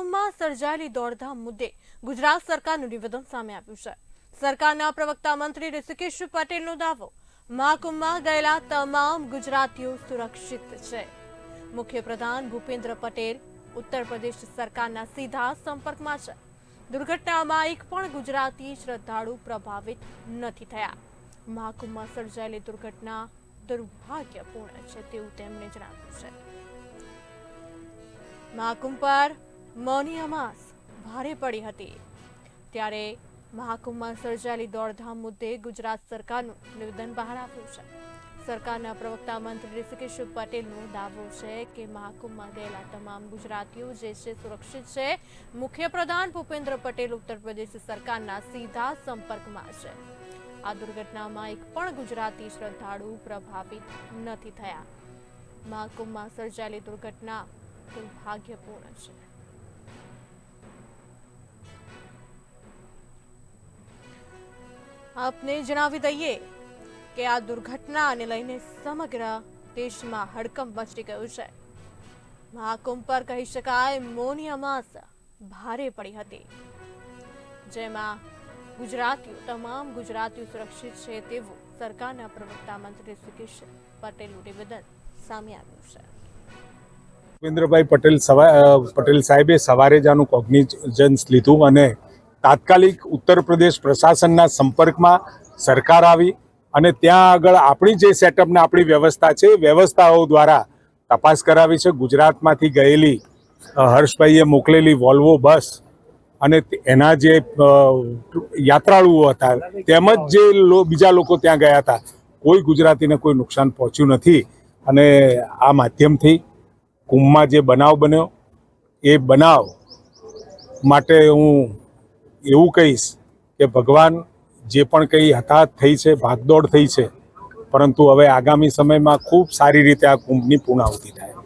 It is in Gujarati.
મહાકુંભમાં સર્જાયેલી દોડધામ મુદ્દે ગુજરાત સરકારનું નિવેદન સામે આવ્યું છે. સરકારના પ્રવક્તા મંત્રી ઋષિકેશ પટેલનો દાવો, મહાકુંભમાં ગયેલા તમામ ગુજરાતીઓ સુરક્ષિત છે. મુખ્યપ્રધાન ભૂપેન્દ્ર પટેલ ઉત્તર પ્રદેશ સરકારના સીધા સંપર્કમાં છે. દુર્ઘટનામાં એક પણ ગુજરાતી શ્રદ્ધાળુ પ્રભાવિત નથી થયા. મહાકુંભમાં સર્જાયેલી દુર્ઘટના દુર્ભાગ્યપૂર્ણ છે તેવું તેમણે જણાવ્યું છે. મહાકુંભ પર મૌની અમાસ ભારે પડી હતી. ત્યારે મહાકુંભમાં સર્જાયેલી દોડધામ મુદ્દે ગુજરાત સરકારનું નિવેદન બહાર આવ્યું છે. સરકારના પ્રવક્તા મંત્રી ઋષિકેશ પટેલનો દાવો છે કે મહાકુંભમાં ગયેલા તમામ ગુજરાતીઓ જે છે સુરક્ષિત છે. મુખ્યપ્રધાન ભૂપેન્દ્ર પટેલ ઉત્તર પ્રદેશ સરકારના સીધા સંપર્કમાં છે. આ દુર્ઘટનામાં એક પણ ગુજરાતી શ્રદ્ધાળુ પ્રભાવિત નથી થયા. મહાકુંભમાં સર્જાયેલી દુર્ઘટના દુર્ભાગ્યપૂર્ણ છે. આપને જણાવી દઈએ કે આ દુર્ઘટનાને લઈને સમગ્ર દેશમાં હડકંપ મચી ગયો છે. મહાકુંભ પર કહી શકાય મોની અમાસ ભારે પડી હતી. જેમાં ગુજરાતીઓ, તમામ ગુજરાતીઓ સુરક્ષિત છે તેવું સરકારના પ્રવક્તા મંત્રી ઋષિકેશ પટેલનું નિવેદન સામે આવ્યું છે. ભૂપેન્દ્રભાઈ પટેલ પટેલ સાહેબે સવારે જ આનું કોગ્નિઝન્સ લીધું અને તાત્કાલિક ઉત્તર પ્રદેશ પ્રશાસનના સંપર્કમાં સરકાર આવી અને ત્યાં આગળ આપણી જે સેટઅપને આપણી વ્યવસ્થા છે, વ્યવસ્થાઓ દ્વારા તપાસ કરાવી છે. ગુજરાતમાંથી ગયેલી હર્ષભાઈએ મોકલેલી વોલ્વો બસ અને એના જે યાત્રાળુઓ હતા, તેમજ જે બીજા લોકો ત્યાં ગયા હતા, કોઈ ગુજરાતીને કોઈ નુકસાન પહોંચ્યું નથી. અને આ માધ્યમથી કુંભમાં જે બનાવ બન્યો, એ બનાવ માટે હું એવું કહીશ કે ભગવાન જે પણ કંઈ હતાહત થઈ છે, ભાગદોડ થઈ છે, પરંતુ હવે આગામી સમયમાં ખૂબ સારી રીતે આ કુંભની પૂર્ણાહુતિ થાય.